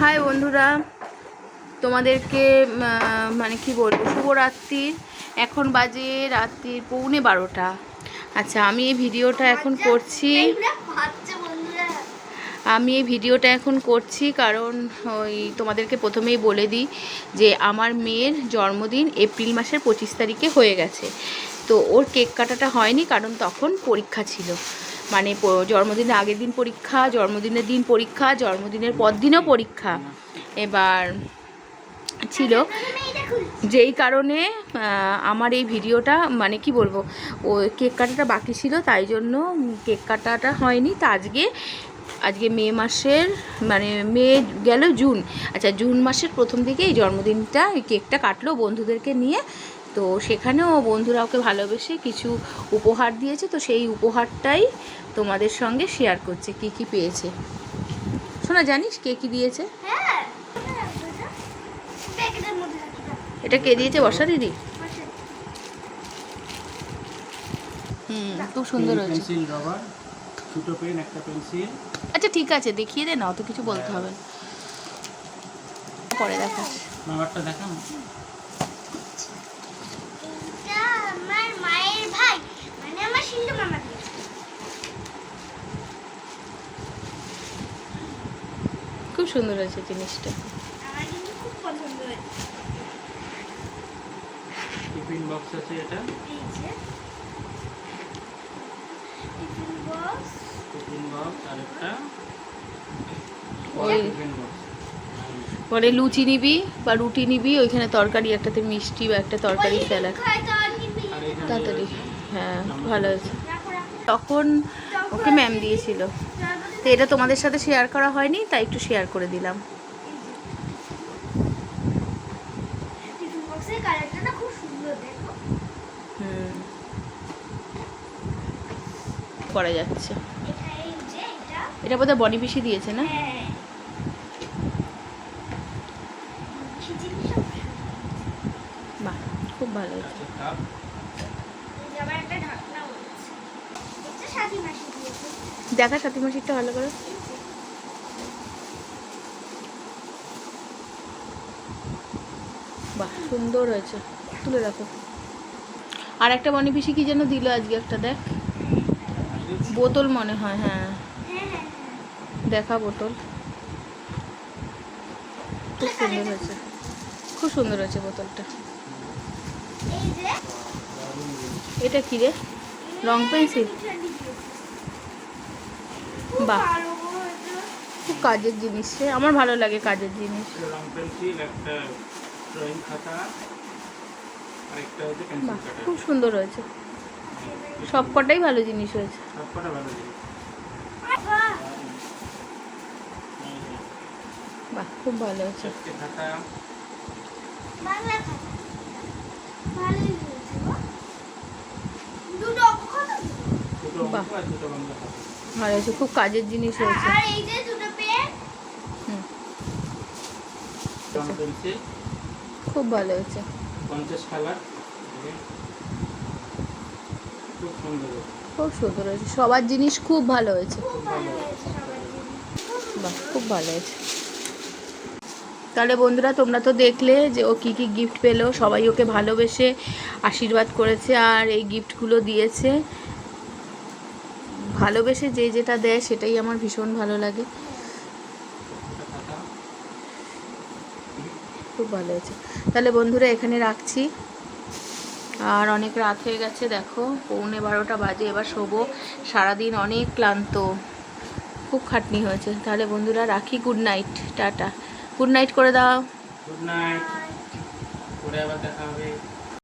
High বন্ধুরা তোমাদেরকে মানে কি বলব শুভরাত্রির। এখন বাজে রাত্রির পৌনে বারোটা। আচ্ছা আমি এই ভিডিওটা এখন করছি। আমি এই ভিডিওটা এখন করছি কারণ ওই তোমাদেরকে প্রথমেই বলে দিই যে আমার মেয়ের জন্মদিন এপ্রিল মাসের পঁচিশ তারিখে হয়ে গেছে। তো ওর কেক কাটাটা হয়নি কারণ তখন পরীক্ষা ছিল। মানে জন্মদিনের আগের দিন পরীক্ষা, জন্মদিনের দিন পরীক্ষা, জন্মদিনের পর দিনও পরীক্ষা এবার ছিল। যেই কারণে আমার এই ভিডিওটা মানে কি বলব, ও কেক কাটাটা বাকি ছিল, তাই জন্য কেক কাটাটা হয়নি। তা আজকে আজকে মে মাসের মানে মে গেল জুন। আচ্ছা জুন মাসের প্রথম দিকে এই জন্মদিনটা, এই কেকটা কাটলো বন্ধুদেরকে নিয়ে। তো সেখানেও বন্ধুরা ওকে ভালোবেসে কিছু উপহার দিয়েছে তো সেই উপহারটাই তোমাদের সঙ্গে শেয়ার করছে কি কি পেয়েছে। শোনা জানিস কে কি দিয়েছে? এটা কে দিয়েছে? বর্ষা দিদি? হুম খুব সুন্দর হয়েছে। পেন্সিল রবার ছোটো পেন একটা পেন্সিল। আচ্ছা ঠিক আছে দেখিয়ে দে না অত কিছু বলতে হবে না। পরে দেখান আমার মায়ের ভাই মানে আমার সিন্ধু মামা দিয়েছে। খুব সুন্দর হয়েছে জিনিসটা। আমার কিন্তু খুব পছন্দ হয়েছে। টিফিন বক্স আছে এটা? Tiffin box. টিফিন বক্স আর একটা? ওই পরে লুচি নিবি বা রুটি নিবি ওইখানে তরকারি একটাতে মিষ্টি বা একটা তরকারি স্যালাড তাড়াতাড়ি। হ্যাঁ ভালো হয়েছে। রাখো তখন ওকে ম্যাম দিয়েছিল। তো এটা তোমাদের সাথে শেয়ার করা হয়নি তাই একটু শেয়ার করে দিলাম। করা যাচ্ছে। এটা বোধহয় বনি পিসি দিয়েছে না? হ্যাঁ। বাহ খুব ভালো হয়েছে। দেখা, সাথী মাসিরটা ভালো করে। বাহ, সুন্দর হয়েছে। তুলে রাখো। আর একটা মনে পিসি কি যেন দিল আজকে একটা, দেখ। বোতল মনে হয় হ্যাঁ। দেখা বোতল। খুব সুন্দর হয়েছে। খুব সুন্দর হয়েছে বোতলটা। এটা কি রে? রং পেন্সিল? বাহ। খুব কাজের জিনিস রে আমার ভালো লাগে কাজের জিনিস রং পেন্সিল একটা ড্রয়িং খাতা আর একটা হচ্ছে পেন্সিল বাহ কাটার খুব সুন্দর হয়েছে সব কটাই ভালো জিনিস হয়েছে বাহ, খুব ভালো হয়েছে চারটে খাতা বাংলা খাতা। ভালোই হয়েছে গো। দুটো অক্ষর তো। দুটো বাহ। আর হয়েছে খুব কাজের জিনিস হয়েছে। আর এই যে দুটো পেন হুম। রং পেন্সিল খুব ভালো হয়েছে। কালার। খুব সুন্দর খুব সুন্দর হয়েছে। সবার জিনিস খুব ভালো হয়েছে। খুব ভালো হয়েছে বাহ খুব ভালো হয়েছে। তাহলে বন্ধুরা তোমরা তো দেখলে যে ও কী কী গিফট পেল। সবাই ওকে ভালোবেসে আশীর্বাদ করেছে আর এই গিফটগুলো দিয়েছে। ভালোবেসে যে যেটা দেয় সেটাই আমার ভীষণ ভালো লাগে। খুব ভালো হয়েছে। তাহলে বন্ধুরা, এখানে রাখছি। আর অনেক রাত হয়ে গেছে, দেখো, পৌনে বারোটা বাজে, এবার শোবো। সারাদিন অনেক ক্লান্ত। খুব খাটনি হয়েছে। তাহলে বন্ধুরা, রাখি good night tata. Good night করে দাও। গুড নাইট আবার দেখা হবে।